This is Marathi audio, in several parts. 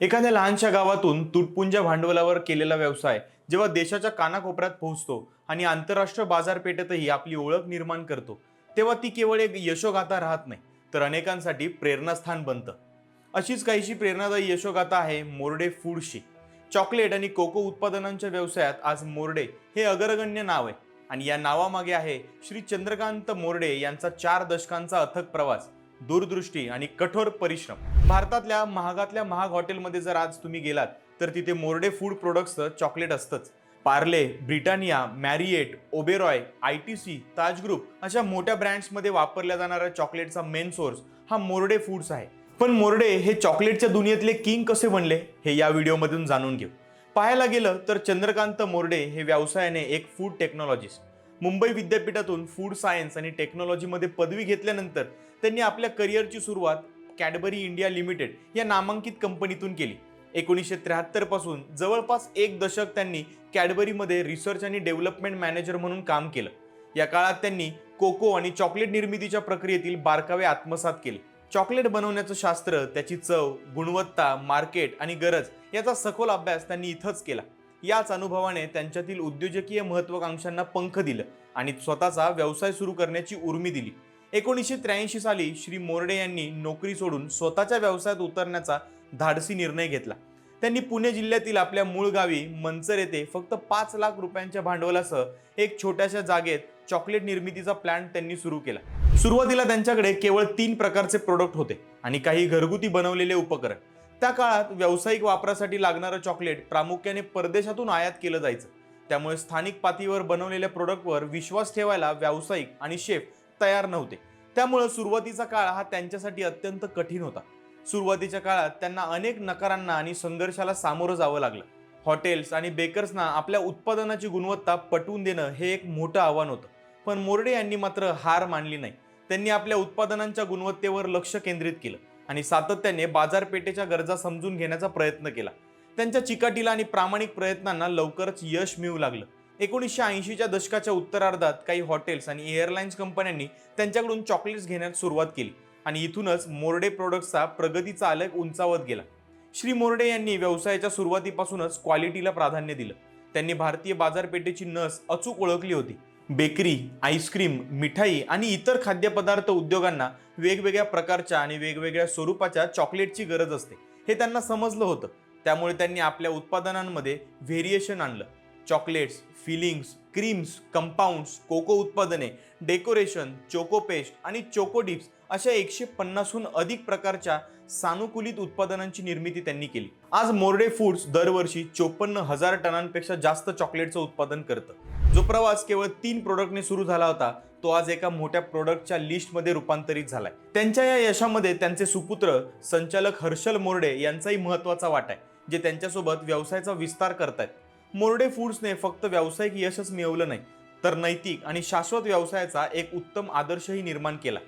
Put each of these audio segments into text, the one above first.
एखाद्या लहानशा गावातून तुटपुंज्या भांडवलावर केलेला व्यवसाय जेव्हा देशाच्या कानाकोपऱ्यात पोहोचतो आणि आंतरराष्ट्रीय बाजारपेठेतही आपली ओळख निर्माण करतो तेव्हा ती केवळ एक यशोगाथा राहत नाही तर अनेकांसाठी प्रेरणास्थान बनतं. अशीच काहीशी प्रेरणादायी यशोगाथा आहे मोर्डे फूडशी. चॉकलेट आणि कोको उत्पादनांच्या व्यवसायात आज मोर्डे हे अग्रगण्य नाव आहे. आणि या नावामागे आहे श्री चंद्रकांत मोर्डे यांचा चार दशकांचा अथक प्रवास. दूरदृष्टी आणि कठोर परिश्रम. भारतातल्या महागातल्या महाग हॉटेलमध्ये जर आज तुम्ही गेलात तर तिथे मोर्डे फूड प्रोडक्ट्सचं चॉकलेट असतंच. Parle Britannia Marriott Oberoi ITC Taj group अशा मोठ्या ब्रँड्समध्ये वापरल्या जाणारा चॉकलेटचा मेन सोर्स हा मोर्डे फूड्स आहे. पण मोर्डे हे चॉकलेटच्या दुनियेतले किंग कसे बनले हे या व्हिडिओमधून जाणून घेऊ. पाहायला गेलं तर चंद्रकांत मोर्डे हे व्यवसायाने एक फूड टेक्नॉलॉजिस्ट. मुंबई विद्यापीठातून फूड सायन्स आणि टेक्नॉलॉजीमध्ये पदवी घेतल्यानंतर त्यांनी आपल्या करिअरची सुरुवात कॅडबरी इंडिया लिमिटेड या नामांकित कंपनीतून केली. एकोणीसशे त्र्याहत्तरपासून जवळपास एक दशक त्यांनी कॅडबरीमध्ये रिसर्च आणि डेव्हलपमेंट मॅनेजर म्हणून काम केलं. या काळात त्यांनी कोको आणि चॉकलेट निर्मितीच्या प्रक्रियेतील बारकावे आत्मसात केले. चॉकलेट बनवण्याचं शास्त्र त्याची चव गुणवत्ता मार्केट आणि गरज याचा सखोल अभ्यास त्यांनी इथंच केला. याच अनुभवाने त्यांच्यातील उद्योजकीय महत्वाकांक्षांना पंख दिलं आणि स्वतःचा व्यवसाय सुरू करण्याची उर्मी दिली. एकोणीसशे त्र्याऐंशी साली श्री मोर्डे यांनी नोकरी सोडून स्वतःच्या व्यवसायात उतरण्याचा धाडसी निर्णय घेतला. त्यांनी पुणे जिल्ह्यातील आपल्या मूळ गावी मंचर येथे फक्त पाच लाख रुपयांच्या भांडवलासह एक छोट्याशा जागेत चॉकलेट निर्मितीचा प्लॅन्ट त्यांनी सुरू केला. सुरुवातीला त्यांच्याकडे केवळ तीन प्रकारचे प्रोडक्ट होते आणि काही घरगुती बनवलेले उपकरण. त्या काळात व्यावसायिक वापरासाठी लागणारं चॉकलेट प्रामुख्याने परदेशातून आयात केलं जायचं. त्यामुळे स्थानिक पातळीवर बनवलेल्या प्रोडक्टवर विश्वास ठेवायला व्यावसायिक आणि शेफ तयार नव्हते. त्यामुळं सुरुवातीचा काळ हा त्यांच्यासाठी अत्यंत कठीण होता. सुरुवातीच्या काळात त्यांना अनेक नकारांना आणि संघर्षाला सामोरं जावं लागलं. हॉटेल्स आणि बेकर्सना आपल्या उत्पादनाची गुणवत्ता पटवून देणं हे एक मोठं आव्हान होतं. पण मोर्डे यांनी मात्र हार मानली नाही. त्यांनी आपल्या उत्पादनांच्या गुणवत्तेवर लक्ष केंद्रित केलं. आणि सातत्याने बाजारपेठेच्या गरजा समजून घेण्याचा प्रयत्न केला. त्यांच्या चिकाटीला आणि प्रामाणिक प्रयत्नांना लवकरच यश मिळू लागलं. एकोणीसशे ऐंशीच्या दशकाच्या उत्तरार्धात काही हॉटेल्स आणि एअरलाईन्स कंपन्यांनी त्यांच्याकडून चॉकलेट्स घेण्यास सुरुवात केली आणि इथूनच मोर्डे प्रोडक्ट्सचा प्रगतीचा आलेख उंचावत गेला. श्री मोर्डे यांनी व्यवसायाच्या सुरुवातीपासूनच क्वालिटीला प्राधान्य दिलं. त्यांनी भारतीय बाजारपेठेची नस अचूक ओळखली होती. बेकरी आईस्क्रीम मिठाई आणि इतर खाद्यपदार्थ उद्योगांना वेगवेगळ्या प्रकारच्या आणि वेगवेगळ्या स्वरूपाच्या चॉकलेटची गरज असते. हे त्यांना समजलं होतं. त्यामुळे त्यांनी आपल्या उत्पादनांमध्ये व्हेरिएशन आणलं. Chocolates fillings creams compounds cocoa उत्पादने डेकोरेशन चोको पेस्ट आणि चोको डिप्स अशा एकशे पन्नासहून अधिक प्रकारच्या सानुकूलित उत्पादनांची निर्मिती त्यांनी केली. आज मोर्डे फूड्स दरवर्षी चोपन्न हजार टनांपेक्षा जास्त चॉकलेटचं उत्पादन करतं. जो प्रवास केवळ तीन प्रोडक्टने सुरू झाला होता तो आज एका मोठ्या प्रोडक्टच्या लिस्टमध्ये रूपांतरित झालाय. त्यांच्या या यशामध्ये त्यांचे सुपुत्र संचालक हर्षल मोर्डे यांचाही महत्त्वाचा वाटा आहे जे त्यांच्यासोबत व्यवसायाचा विस्तार करतायत. मोर्डे फूड्सने फक्त व्यावसायिक यशच मिळवलं नाही तर नैतिक आणि शाश्वत व्यवसायाचा एक उत्तम आदर्शही निर्माण केला.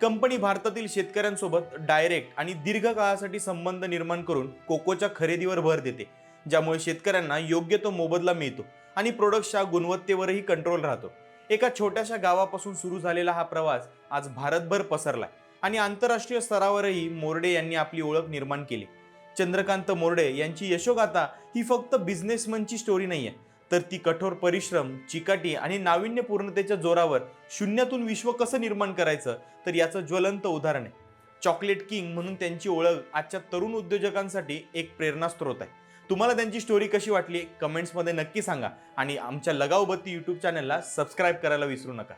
कंपनी भारतातील शेतकऱ्यांसोबत डायरेक्ट आणि दीर्घकाळासाठी संबंध निर्माण करून कोकोच्या खरेदीवर भर देते ज्यामुळे शेतकऱ्यांना योग्य तो मोबदला मिळतो आणि प्रोडक्टच्या गुणवत्तेवरही कंट्रोल राहतो. एका छोट्याशा गावापासून सुरू झालेला हा प्रवास आज भारतभर पसरला आणि आंतरराष्ट्रीय स्तरावरही मोर्डे यांनी आपली ओळख निर्माण केली. चंद्रकांत मोर्डे यांची यशोगाथा ही फक्त बिझनेसमनची स्टोरी नाहीये. तर ती कठोर परिश्रम चिकाटी आणि नाविन्यपूर्णतेच्या जोरावर शून्यातून विश्व कसं निर्माण करायचं तर याचं ज्वलंत उदाहरण आहे. चॉकलेट किंग म्हणून त्यांची ओळख आजच्या तरुण उद्योजकांसाठी एक प्रेरणास्त्रोत आहे. तुम्हाला त्यांची स्टोरी कशी वाटली कमेंट्समध्ये नक्की सांगा आणि आमच्या लगावबत्ती यूट्यूब चॅनलला सबस्क्राईब करायला विसरू नका.